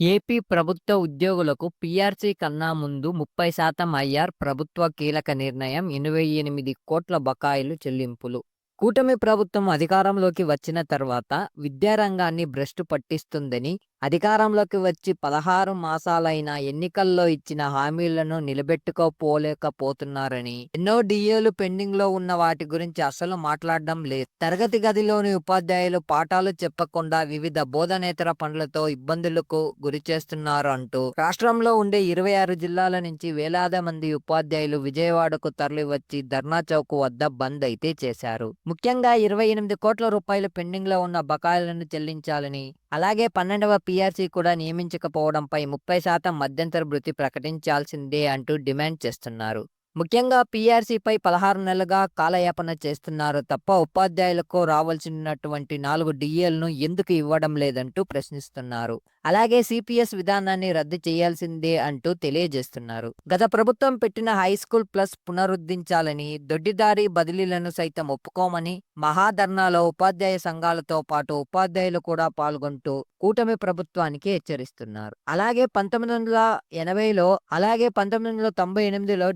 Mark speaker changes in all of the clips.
Speaker 1: AP ప్రభుత్వ ఉద్యోగులకు PRC కన్నా ముందు ముప్పై శాతం ఐఆర్ ప్రభుత్వ కీలక నిర్ణయం ఎనభై ఎనిమిది కోట్ల బకాయిలు చెల్లింపులు. కూటమి ప్రభుత్వం అధికారంలోకి వచ్చిన తర్వాత విద్యారంగాన్ని భ్రష్టు పట్టిస్తుందని అధికారంలోకి వచ్చి పదహారు మాసాలైన ఎన్నికల్లో ఇచ్చిన హామీలను నిలబెట్టుకోపోలేకపోతున్నారని ఎన్నో డిఏలు పెండింగ్లో ఉన్న వాటి గురించి అసలు మాట్లాడడం లేదు. తరగతి గదిలోని ఉపాధ్యాయులు పాఠాలు చెప్పకుండా వివిధ బోధనేతర పనులతో ఇబ్బందులకు గురి చేస్తున్నారు అంటూ రాష్ట్రంలో ఉండే ఇరవై ఆరు జిల్లాల నుంచి వేలాది మంది ఉపాధ్యాయులు విజయవాడకు తరలి వచ్చి ధర్నా చౌక్ వద్ద బంద్ అయితే చేశారు. ముఖ్యంగా ఇరవై ఎనిమిది కోట్ల రూపాయలు పెండింగ్లో ఉన్న బకాయిలను చెల్లించాలని అలాగే పన్నెండవ పీఆర్సీ కూడా నియమించకపోవడంపై ముప్పై శాతం మధ్యంతర భృతి ప్రకటించాల్సిందే అంటూ డిమాండ్ చేస్తున్నారు. ముఖ్యంగా పీఆర్సీపై పదహారు నెలలుగా కాలయాపన చేస్తున్నారు తప్ప ఉపాధ్యాయులకు రావాల్సినటువంటి నాలుగు డిఏలను ఎందుకు ఇవ్వడం లేదంటూ ప్రశ్నిస్తున్నారు. అలాగే సిపిఎస్ విధానాన్ని రద్దు చేయాల్సిందే అంటూ తెలియజేస్తున్నారు. గత ప్రభుత్వం పెట్టిన హై స్కూల్ ప్లస్ పునరుద్ధరించాలని దొడ్డిదారి బదిలీలను సైతం ఒప్పుకోమని మహాధర్నాలో ఉపాధ్యాయ సంఘాలతో పాటు ఉపాధ్యాయులు కూడా పాల్గొంటూ కూటమి ప్రభుత్వానికి హెచ్చరిస్తున్నారు. అలాగే పంతొమ్మిది వందల ఎనభైలో అలాగే పంతొమ్మిది వందల తొంభై ఎనిమిదిలో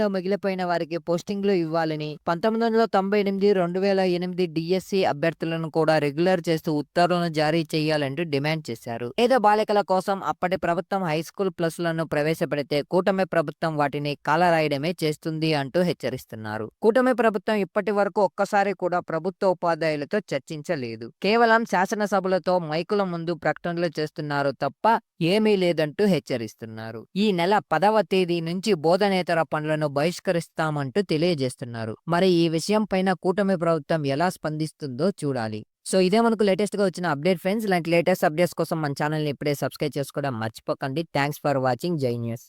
Speaker 1: డిఎస్సిలో మిగిలిపోయిన వారికి పోస్టింగ్లు ఇవ్వాలని పంతొమ్మిది వందల తొంభై ఎనిమిది రెండు వేల ఎనిమిది డిఎస్సి అభ్యర్థులను కూడా రెగ్యులర్ చేస్తూ ఉత్తర్వులను జారీ చేయాలంటూ డిమాండ్ చేశారు. పేద బాలికల కోసం అప్పటి ప్రభుత్వం హై స్కూల్ ప్లస్లను ప్రవేశపెడితే కూటమి ప్రభుత్వం వాటిని కాలరాయడమే చేస్తుంది అంటూ హెచ్చరిస్తున్నారు. కూటమి ప్రభుత్వం ఇప్పటి వరకు ఒక్కసారి కూడా ప్రభుత్వ ఉపాధ్యాయులతో చర్చించలేదు. కేవలం శాసనసభలతో మైకుల ముందు ప్రకటనలు చేస్తున్నారు తప్ప ఏమీ లేదంటూ హెచ్చరిస్తున్నారు. ఈ నెల పదవ తేదీ నుంచి బోధనేతర పనులను బహిష్కరిస్తామంటూ తెలియజేస్తున్నారు. మరి ఈ విషయం పైన కూటమి ప్రభుత్వం ఎలా స్పందిస్తుందో చూడాలి. సో ఇదే మనకు లేటెస్ట్గా వచ్చిన అప్డేట్ ఫ్రెండ్స్. ఇలాంటి లేటెస్ట్ అప్డేట్స్ కోసం మన ఛానల్ని ఇప్పుడే సబ్స్క్రైబ్ చేసుకోవడం మర్చిపోకండి. Thanks for watching. Jai news.